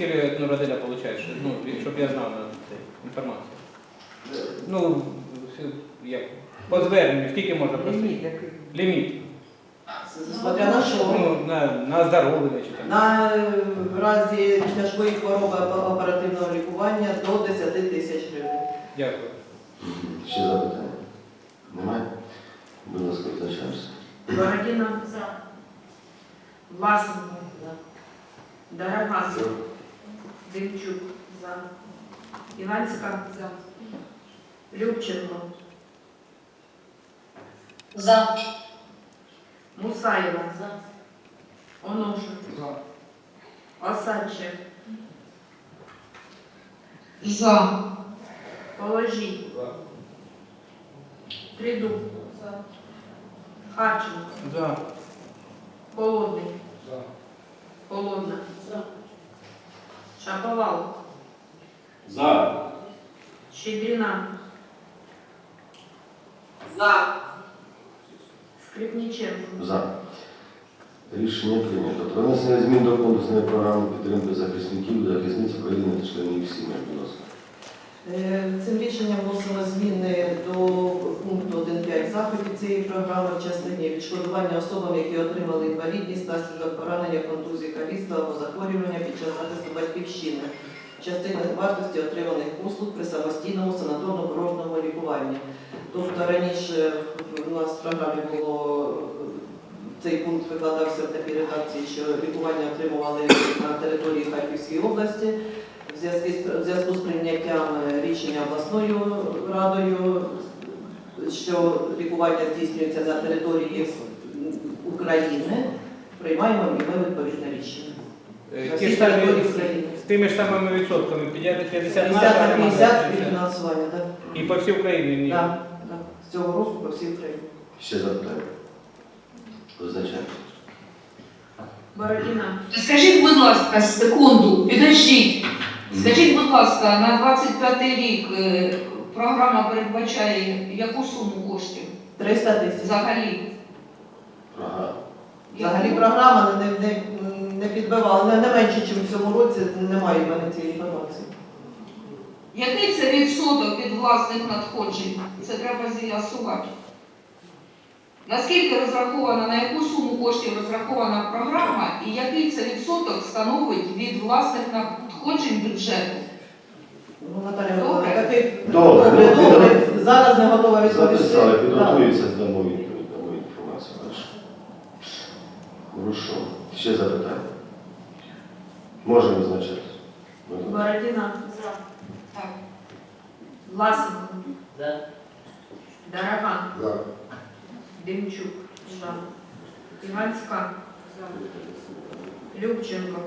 Скільки ну, родина получає, ну, щоб я знав на це, інформацію. Ну, як, по зверненню, скільки можна просити? Ліміт який? Ліміт. Смотря на що. Ну, на, на здоров'я чи там. На е, в разі тяжкої хвороби або оперативного лікування до 10 тисяч гривень. Дякую. Ще запитання? Немає? Будь ласка, визначаємося. Бородіна за. Власенко. Дараган. Демчук. За. Іванська. За. Любченко. За. Мусаєва. За. Оношин. Осадчик. За. Положій. Тридуб. Харченко. За. Холодний. Холодна. Шаповал. За. Щедрина. За. Скрипниченко. За. Рішення прийнято. Про внесення змін до комплексної програми підтримки захисників, захисниць України та членів їх сімей. Будь ласка. Е, Цим рішенням вносимо зміни до пункту 1.5 заходів цієї програми в частині відшкодування особам, які отримали інвалідність внаслідок поранення, контузії, каліцтва або захворювання під час захисту батьківщини, в частині вартості отриманих послуг при самостійному санаторно-курортному лікуванні. Тобто раніше у нас в програмі було цей пункт викладався в такій редакції, що лікування отримували на території Харківської області. В зв'язку з- в зв'язку з прийняттям е, рішення обласною радою, що лікування здійснюється на території України, приймаємо і ми відповідне рішення. Е, Ті ж самі, з тими ж самими відсотками, 50 50 50 на 50 50. співфінансування, так? І по всій Україні ні. Так, так. З цього року по всій Україні. Ще запитання. Визначаємося. Бородіна. Скажіть, будь ласка, секунду, підождіть. Скажіть, будь ласка, на 25 рік е, програма передбачає яку суму коштів 300 тисяч. взагалі? Взагалі програма не, не, не підбивала, не, не менше, ніж в цьому році, немає в мене цієї інформації. Який це відсоток від власних надходжень? Це треба з'ясувати. Наскільки розрахована, на яку суму коштів розрахована програма і який це відсоток становить від власних надходжень бюджету? Ну, Наталя Добре. Миколаївна, Добре, добре, ну, добре. Зараз не готова відповісти. Записали, Так. підготуються, дамо відповідь, дамо інформацію далі. Хорошо. Ще запитання. Можемо визначатися. Будь. Бородіна. За. Так. Власенко. Дараган. Демчук. За. Іванська. За. Любченко.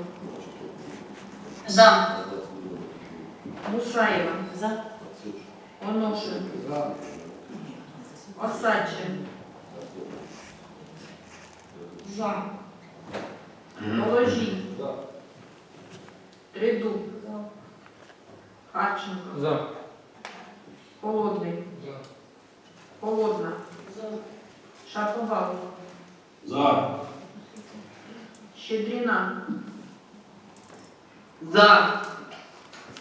За. Мусаєва. За. Оношин. Осадчин. За. Положій. Тридуб. Харченко. За. Холодний. Холодна. Шаповал. За. Щедрина. За.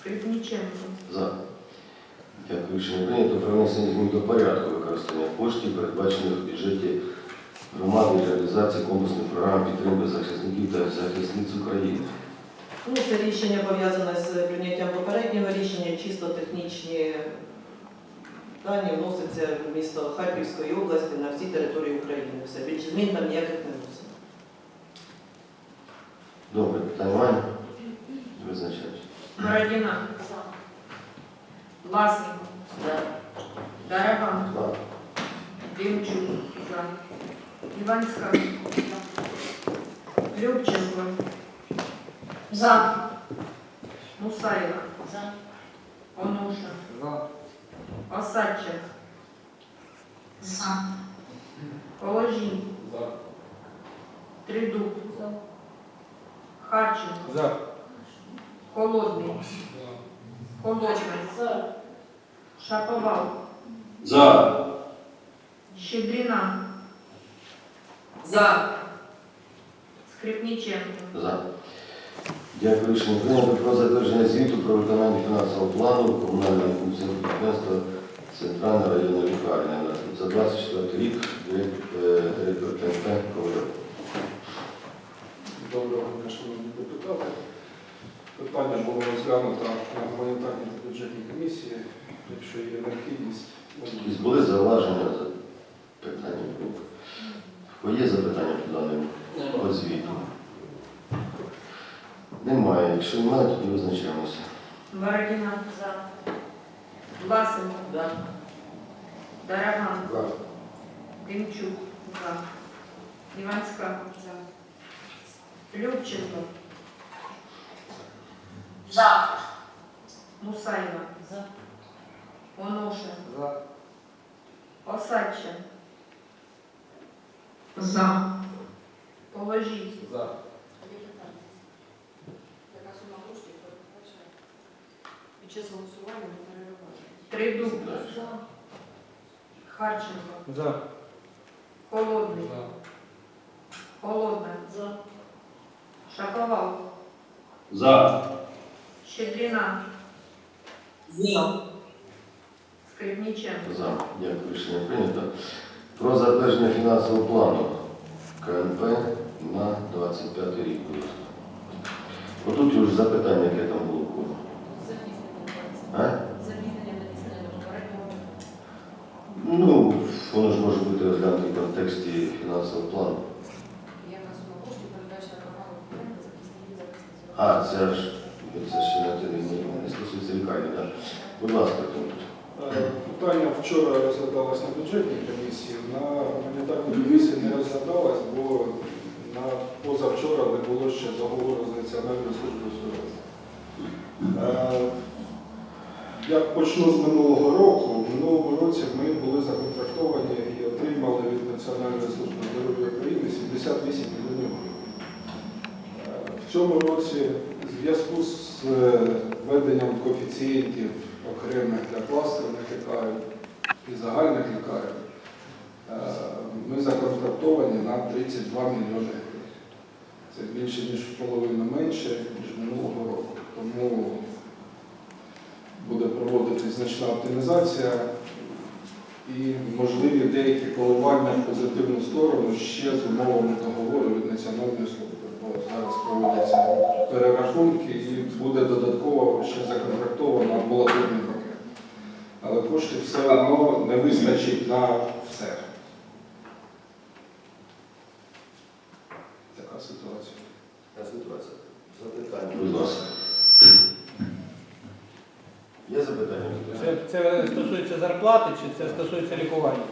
Скрипниченко. За. Дякую, рішення прийнято. Про внесення змін до порядку використання коштів, передбачених в бюджеті громади для реалізації комплексної програми підтримки захисників та захисниць України. Ну, це рішення пов'язане з прийняттям попереднього рішення, чисто технічні дані вносяться в місто Харківської області на всій території України. Все, більше змін там ніяких не вносимо. Добре, питання Бородіна. Власенко. Дараган. За. Демчук. За. Іванська. Любченко. За. Мусаєва. За. Онуша. Осадчик. За. Положій. Тридуб. Харченко. За. Холодний. Холодний. Шаповал. За. Щедрина. За. Скрипниченко. За. Дякую, рішення прийнято про затвердження звіту про виконання фінансового плану комунального підприємства Центральна районна лікарня за 24 рік дирек- е, директор КНП Ковальов. Доброго дня, шановні депутати. Питання було розглянуто на гуманітарній та бюджетній комісії. Якщо є необхідність, Якісь були зауваження за питанням? Бо є запитання по даному звіту? Немає. Якщо немає, тоді визначаємося. Бородіна. За. Власенко. Да. Дараган. За. Демчук. За. Іванська. За. Любченко. За. Мусаєва. За. Оношин. За. Осадча. За. Положіть. За. Яка сума коштів передбачає? Під час голосування не перериває. Тридуб. Далі. Харченко. За. Холодний. За. Холодна. За. Шаповал. За. Щедрина. За. Скрипниченко. За. Дякую, рішення прийнято. Про затвердження фінансового плану КНП на 25 рік. Отут вже запитання, яке там було. А? Ну, воно ж може бути розглянуто в контексті фінансового плану. А, це ж це ще не, не, не стосується лікарні? Будь ласка, тут. Е, Питання вчора розглядалось на бюджетній комісії, на гуманітарній комісії не розглядалось, бо на позавчора не було ще договору з Національною службою здоров'я. Е, Я почну з минулого року. В минулому році ми були законтрактовані і отримали від Національної служби здоров'я України 78 мільйонів гривень. Е, В цьому році в зв'язку з е, введенням коефіцієнтів окремих для кластерних лікарень і загальних лікарень, е, ми законтрактовані на 32 мільйони гривень. Це більше, ніж в половину менше, ніж минулого року. Тому буде проводитись значна оптимізація і можливі деякі коливання в позитивну сторону ще з умовами договору від Національної служби. Бо зараз проводяться перерахунки і буде додатково ще законтрактовано амбулаторний пакет. Але коштів все одно не вистачить на все. Така ситуація. Така ситуація. Запитання. Будь ласка. Є запитання? Це, це стосується зарплати чи це стосується лікування?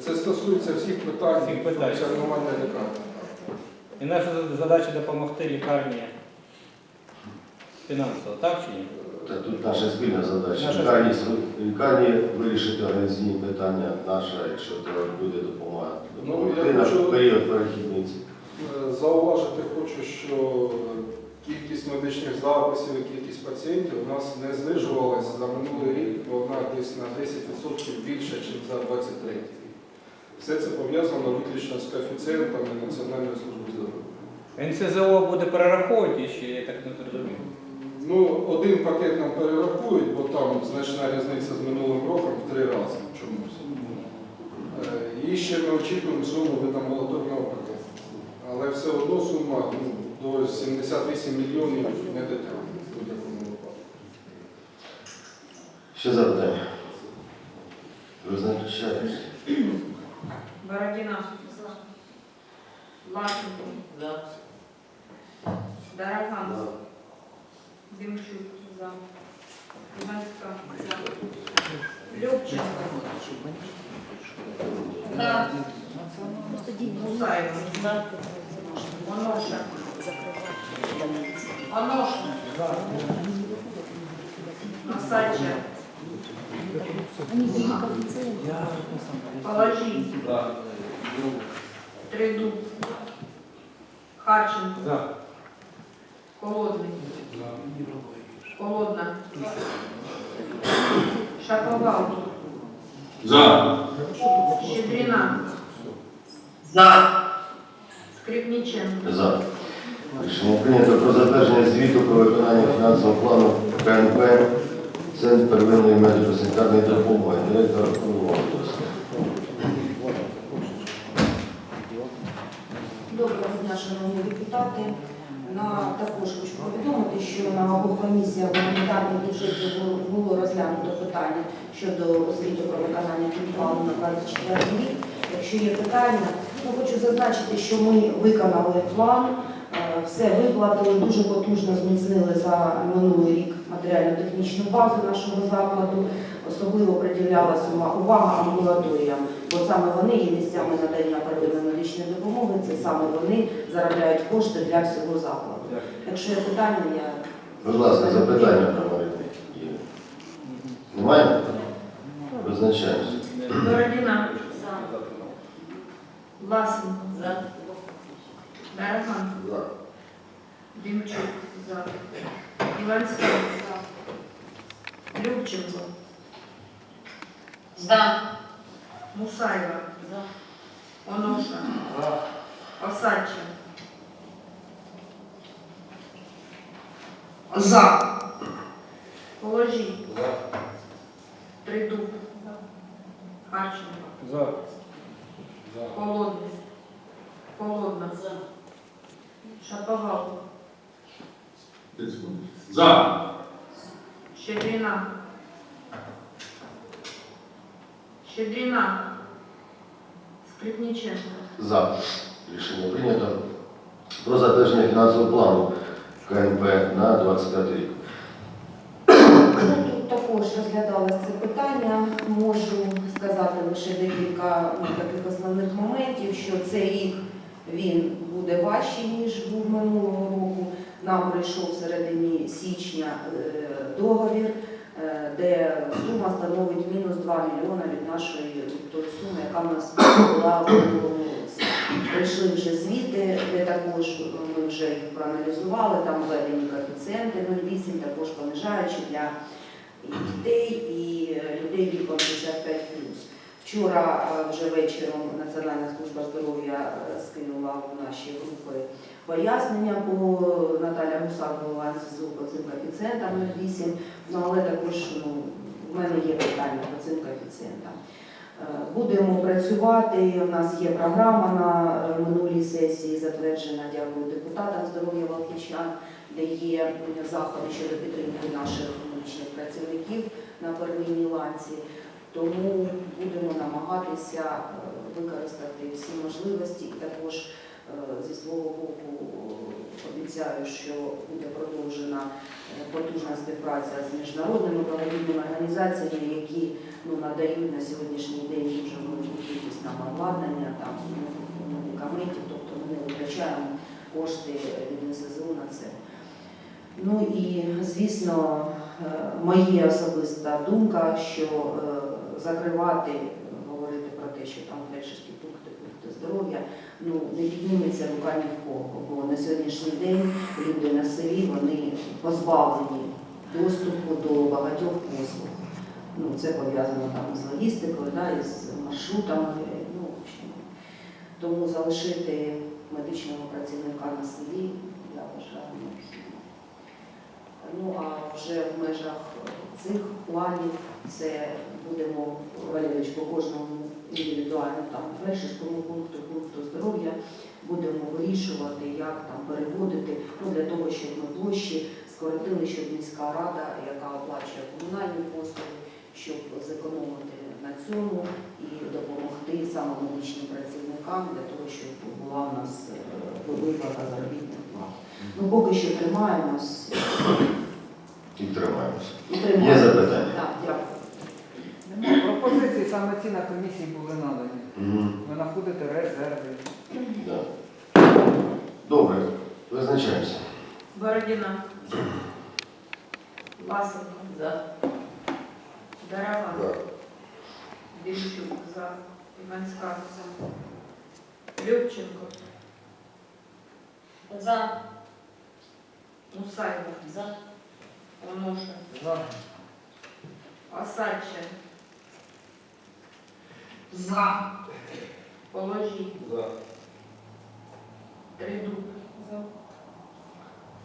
Це стосується всіх питань Всіх питань. функціонування лікарні. І наша задача допомогти лікарні фінансово, так чи ні? Та тут наша спільна задача. Наша Лікарні, лікарні вирішити організаційні питання наша, якщо треба буде допомога. Ну, Допомогти я на хочу- період перехідниці. Е, Зауважити хочу, що кількість медичних записів і кількість пацієнтів у нас не знижувалася за минулий рік, вона десь на 10% більше, ніж за 23 рік. Все це пов'язано виключно з коефіцієнтами Національної служби здоров'я. НСЗО буде перераховувати ще, я так не зрозумів. Ну, один пакет нам перерахують, бо там значна різниця з минулим роком в три рази чомусь. Е, І ще ми очікуємо суму від амбулаторного пакету. Але все одно сума ну, до 78 мільйонів не дотягне в будь-якому випадку. Ще запитання. Визначаємося. Бородіна. Власенко. За. Дараган. Демчук. За. Іванська. За. Любченко. За. Мусаєва. За. Оноша. Оноша. Осадча. Положіть. Тридуб. Харченко. За. Холодний. Холодна. Шаповал. За. Щедрина. За. Скрипниченко. За. Рішення прийнято про затвердження звіту про виконання фінансового плану КНП Центр первинної медико-санітарної допомоги. Директор Курова. Доброго дня, шановні депутати. На також хочу повідомити, що на обох комісіях гуманітарних бюджетів було- розглянуто питання щодо звіту про виконання фінплану на 24 рік. Якщо є питання, то хочу зазначити, що ми виконали план, е, все виплатили, дуже потужно зміцнили за минулий рік матеріально-технічну базу нашого закладу. Особливо приділялася увага амбулаторіям, бо саме вони є місцями надання первинної медичної допомоги, це саме вони заробляють кошти для всього закладу. Якщо є питання, я Будь ласка, запитання. Є. Немає? Визначаємося. Бородина. Власенко. Дараган. Демчук. За. Іванська. Любченко. За. Мусаєва. Оноша. Осадча. За. Положи. Тридуб. Харченко. За. Холодний. Холодна. Шаповал. За. Щедрина. Щедрина. Скрипниченко. За. Рішення прийнято. Про затвердження фінансового плану КНП на 25 рік. Тут також розглядалось це питання. Можу сказати лише декілька таких основних моментів, що цей рік він буде важчий, ніж був минулого року. Нам прийшов в середині січня е, договір, е, де сума становить мінус 2 мільйони від нашої від суми, яка в нас була в минулому році. Прийшли вже звіти, де також ми вже їх проаналізували, там введені коефіцієнти 0,8, також понижаючі для дітей, і е, людей віком 55 Вчора е, вже вечором Національна служба здоров'я е, скинула в наші групи пояснення по Наталя Гусак, голова НСЗУ по цим коефіцієнтам 0,8, ну але також ну, в мене є питання по цим коефіцієнтам. Е, Будемо працювати. У нас є програма на минулій сесії, затверджена, дякую депутатам здоров'я Валківчан, де є заходи щодо підтримки наших медичних працівників на первинній ланці. Тому будемо намагатися е, використати всі можливості і також е, зі свого боку обіцяю, що буде продовжена е, потужна співпраця з міжнародними благодійними організаціями, які ну, надають на сьогоднішній день дуже велику кількість нам обладнання, там ну, медикаментів, тобто ми не витрачаємо кошти від НСЗУ на це. Ну і звісно, моя особиста думка, що закривати, говорити про те, що там фельдшерські пункти, пункти здоров'я, ну не підніметься рука ні в кого, бо на сьогоднішній день люди на селі вони позбавлені доступу до багатьох послуг. Ну, це пов'язано там з логістикою, да, і з маршрутами. Ну, в общем. Тому залишити медичного працівника на селі, я вважаю, необхідно. Ну а вже в межах цих планів це будемо Валерійович, по кожному індивідуально там фельдшерському пункту, пункту здоров'я будемо вирішувати, як там переводити, ну для того, щоб ми площі скоротили, щоб міська рада, яка оплачує комунальні послуги, щоб зекономити на цьому і допомогти саме працівникам для того, щоб була у нас е, виплата заробітних плат. Ну поки що тримаємось. І тримаємося. і Є запитання? Так, дякую. Нема пропозиції, саме ці на комісії були надані. Мгм. Ви знаходите резерви. Да. Добре, визначаємося. Бородина. Власенко. За. Дараган. Демчук. За. Іванська. За. Любченко. За. Мусаєва. За. Оноша. За. Осадча. За. Положи. За. Тридуб.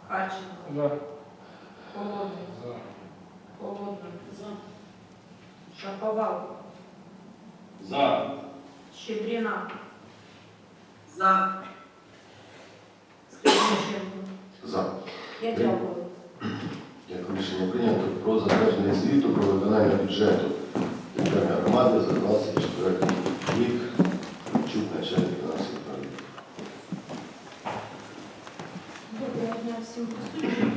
Харченко. За. Холодний. За. Холодна. Шаповал. За. Щедрина. За. Скрипниченко. За. Я дякую. Рішення прийнято про затвердження звіту про виконання бюджету. Громади за 24 рік. Чук, начальник фінансової управління. Доброго дня всім присутнім.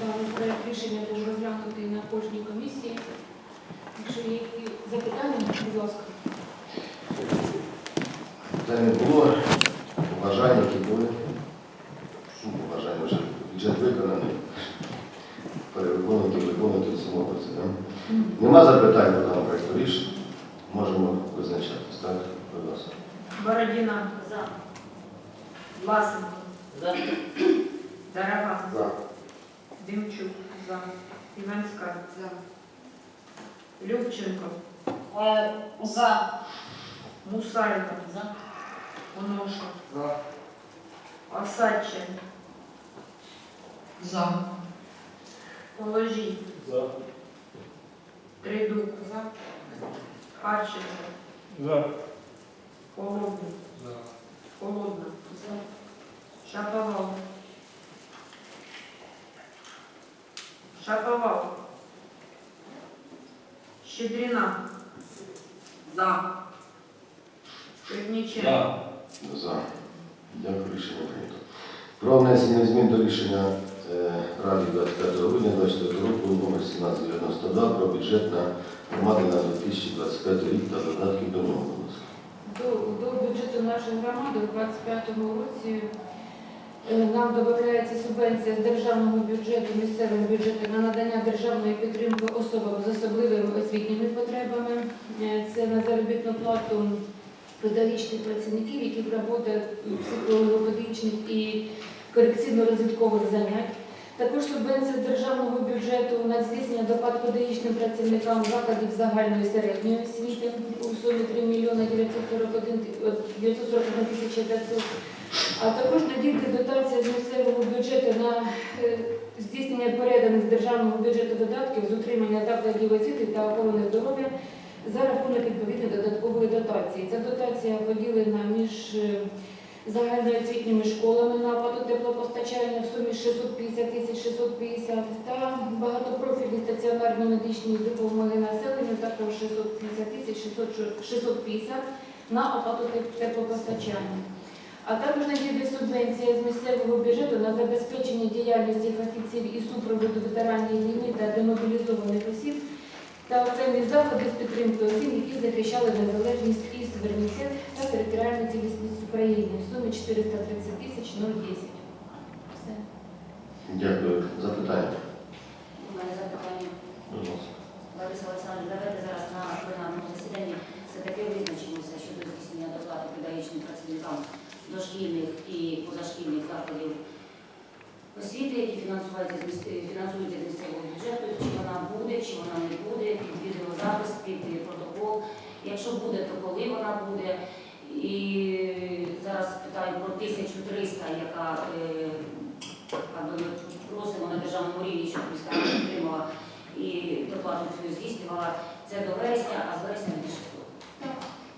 Даний проект рішення теж розглянутий на кожній комісії. Якщо є які запитання, будь ласка. Питань не було. Побажання, які були. Ну, побажання вже. Бюджет виконаний. Перевиконувати, виконувати в цьому році. Да? Нема запитань по даному проєкту рішення. Можемо визначатись. Так, будь ласка. Бородина. За. Власенко. За. Дарова. За. Демчук. За. Іванська. За. Любченко. За. Мусаєва. За. Оноша. За. Осадчий. За. Положи. За. Тридук. За. Харченко. За. Холодний. За. Холодна. За. Шаповал. Шаповал. Щедрина. За. Скрипниченко. За. Дякую, рішення прийнято. Про внесення змін до рішення е, Ради 25 грудня 2024 року номер 1792 про бюджет на громади на 2025 рік та додатків до нього. До, до бюджету нашої громади у 2025 році нам додається субвенція з державного бюджету, місцевим бюджетом на надання державної підтримки особам з особливими освітніми потребами. Е, Це на заробітну плату педагогічних працівників, які проводять психолого-педагогічних і корекційно-розвиткових занять. Також субвенція з державного бюджету на здійснення доплат педагогічним працівникам закладів загальної середньої освіти у сумі 3 мільйони 941 ті- 941 тисяча 500. А також надійде дотація з місцевого бюджету на е, здійснення переданих з державного бюджету додатків з утримання закладів освіти та охорони здоров'я за рахунок відповідної додаткової дотації. Ця дотація поділена між е, загальноосвітніми школами на оплату теплопостачання в сумі 650 тисяч 650 та багатопрофільні стаціонарні медичні допомоги населенню також 650 тисяч 650 на оплату теплопостачання. А також надійде субвенція з місцевого бюджету на забезпечення діяльності фахівців і супроводу ветеранів війни та демобілізованих осіб та окремі заходи з підтримки осіб, які захищали незалежність і суверенітет та територіальну цілісність України в сумі 430 тисяч 010. Все. Дякую. Запитання. У мене запитання. Будь ласка. Лариса Олександрівна, давайте зараз на пленарному засіданні все-таки визначимося щодо здійснення доплати педагогічним працівникам дошкільних і позашкільних закладів освіти, які фінансуються з місцевого бюджету, чи вона буде, чи вона не буде, під відеозапис, під протокол. Якщо буде, то коли вона буде. І зараз питаю про 1300, яка е, просимо на державному рівні, щоб міська підтримала і доплату цю здійснювала. Це до вересня, а з вересня до 600.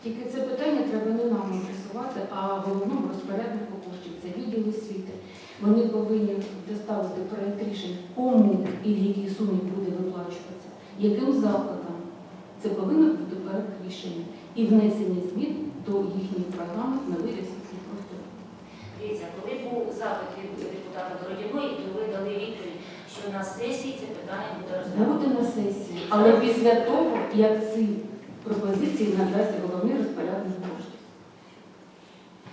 Тільки це питання треба не нам адресувати, а головному розпоряднику коштів. Це відділ освіти. Вони повинні доставити проект рішень, кому і в якій сумі буде виплачуватися, яким закладам. Це повинно бути проект рішення і внесення змін до їхньої програми на виріс і просто. Дивіться, коли був запит від депутата Бородіної, то ви дали відповідь, що на сесії це питання буде розглянуто. Буде на сесії, але після того, як ці пропозиції надасть головний розпорядник коштів.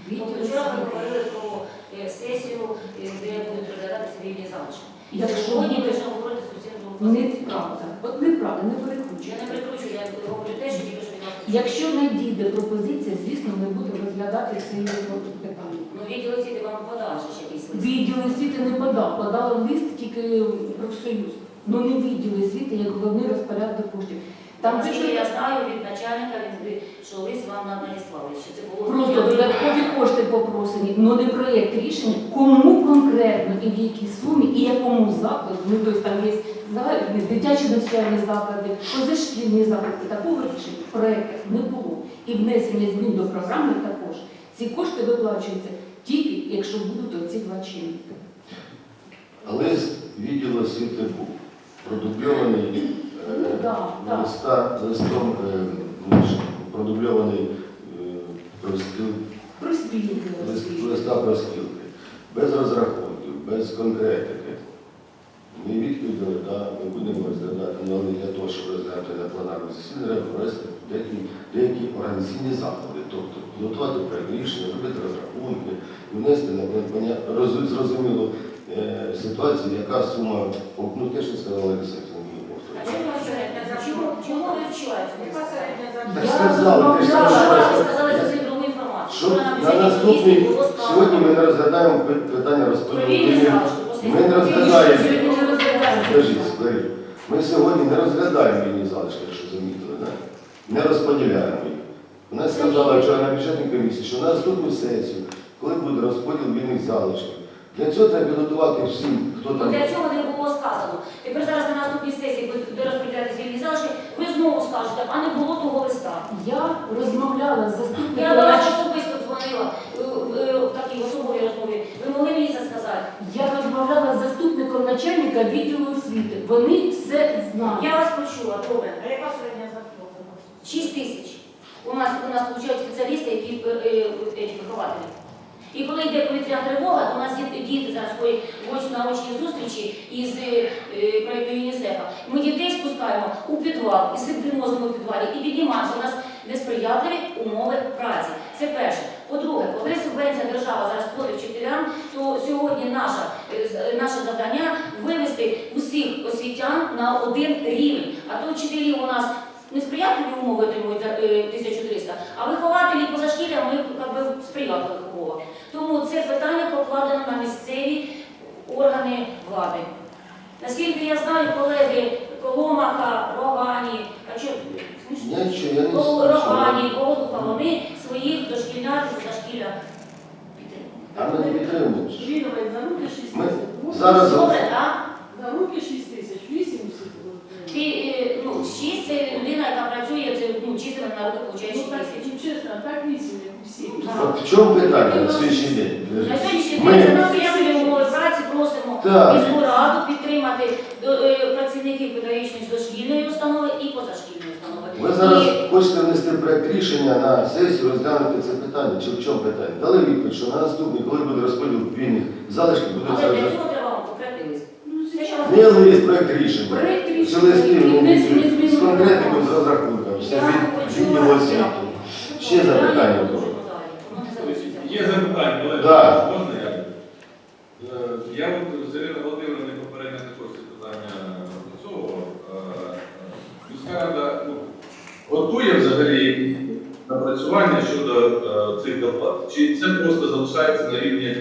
Тобто Відділ вчора ви освіти. говорили про е, сесію, е, де будуть розглядатися вільні залишки. І Якщо сьогодні буде- ви вже говорите зовсім. Неправда. От неправда, не Я не перекручую, я говорю те, що тільки що від вас. Якщо надійде пропозиція, звісно, ми будемо розглядати це питання. Ну, відділ освіти вам подав ж якийсь лист. Відділ освіти не подав, подав лист тільки профсоюз. Ну не відділ освіти, як головний розпорядник коштів. Там Наскільки я знаю від начальника, він надіслали, що це було просто додаткові кошти попросені, але не проєкт рішення, кому конкретно і в якій сумі, і якому закладу. Ну, тобто там є загальні дитячі навчальні заклади, позашкільні заклади. Такого рішення в проєктах не було. І внесення змін до програми також. Ці кошти виплачуються тільки, якщо будуть оці два чинники. Лист відділу освіти був продубльований Ну, е, да, да. листа, листом е, ну, продубльований е, листа про спілки, без розрахунків, без конкретики. Ми відповідали, да, ми будемо розглядати, але для того, щоб розглядати на пленарному засіданні, треба провести деякі, деякі організаційні заходи, тобто підготувати проект рішення, зробити розрахунки, внести на придбання роз- зрозуміло е, ситуацію, яка сума, ну те, що сказала Олександр А чому ви вчора? Чому, ви вчора? Так Я сказали, ти ж розмовляла. сказала. Вчора ви сказали зовсім другу інформацію. Що Вчора на бюджетній наступний, сказано. сьогодні ми не розглядаємо пи- питання розподілу. Про вільні вільних- залишки. Ми не розглядаємо. Сьогодні не розглядаємо. Скажіть, скажіть, ми сьогодні не розглядаємо вільні залишки, якщо замітили, да? не розподіляємо їх. Вона сказала вчора на бюджетній комісії, що на наступну сесію, коли буде розподіл вільних залишків, для цього треба підготувати всім, хто там. Для цього не було сказано. Тепер зараз на наступній сесії, де розподіляти звільні залишки, ви знову скажете, а не було того листа. Я розмовляла з заступником. Я вас особисто дзвонила в такій особовій розмові. Ви могли мені це сказати? Я розмовляла з заступником начальника відділу освіти. Вони все знають. Я вас почула, добре. А яка середня зарплата? 6 тисяч. У нас, у нас получають спеціалісти, які е, е, е, вихователі. І коли йде повітряна тривога, то у нас є діти зараз ходять на очні зустрічі із е, е, проєкту ЮНІСЕФа. Ми дітей спускаємо у підвал і сидимо у підвалі і піднімаємося. У нас несприятливі умови праці. Це перше. По-друге, коли субвенція держава зараз платить вчителям, то сьогодні наша, е, наше завдання вивести усіх освітян на один рівень. А то вчителі у нас несприятливі умови отримують за е, 1300, а вихователі позашкілля ми як би, в сприятливих умовах. Тому це питання покладено на місцеві органи влади. Наскільки я знаю, колеги Коломаха, Рогані, а що смішно? Я нічого, я не Кол- слухаю. Рогані, Голуха, вони своїх дошкільнят позашкілля А ми не підтримуємо. ж. Вільновий за руки 6 Ми тисяч. Зараз Добре, так? За руки 6 тисяч, 8 Ти, е, ну, шість це людина, яка працює, це ну, чисто на руки получає Ну 6 так, тисяч. ну чесно, так 8, як усі. От в чому питання на сьогоднішній день? На сьогоднішній Ми- день настоятельні умови праці просимо Так. міську раду підтримати до- е, працівників педагогічної дошкільної установи і позашкільної установи. Ви зараз І хочете внести проект рішення на сесію, розглянути це питання. Чи в чому питання? Дали відповідь, що на наступний, коли буде розподіл вільних залишків, буде Але це для вже. цього треба вам конкретний лист. Ну, є проект рішення. Проект Це рішення, листи, ну, внесені з до з програми. розрахунками. Все від відділу освіти. Ще запитання було? Є запитання, Да. можна я? Е, Я от з Іриною Володимирівною попередньо також це питання опрацьовував. Е, е, Міська рада ну, готує взагалі напрацювання щодо е, цих доплат? Чи це просто залишається на рівні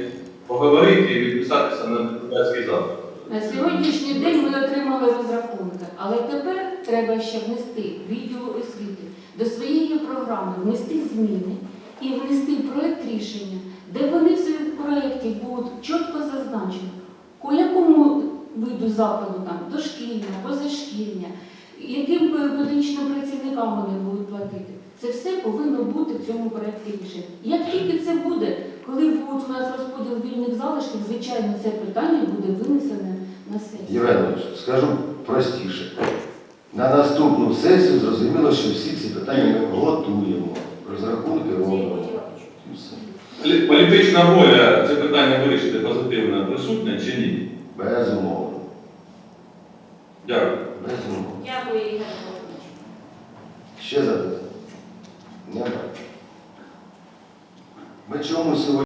поговорити і відписатися на депутатський запит? На сьогоднішній день ми отримали розрахунки, але тепер треба ще внести відділу освіти до своєї програми, внести зміни і внести проєкт рішення, де вони в своєму проєкті будуть чітко зазначені, по якому виду закладу там дошкільня, позашкільня, яким педагогічним працівникам вони будуть платити. Це все повинно бути в цьому проєкті рішення. Як тільки це буде, коли буде у нас розподіл вільних залишків, звичайно, це питання буде винесене на сесію. Євгенович, скажу простіше. На наступну сесію зрозуміло, що всі ці питання ми готуємо. Розрахунки робимо. Політична воля це питання вирішити позитивно присутня чи ні? Безумовно. Дякую. Безумовно. Дякую, Ігор Володимирович. Ще запитання? Немає. Ми чому сьогодні?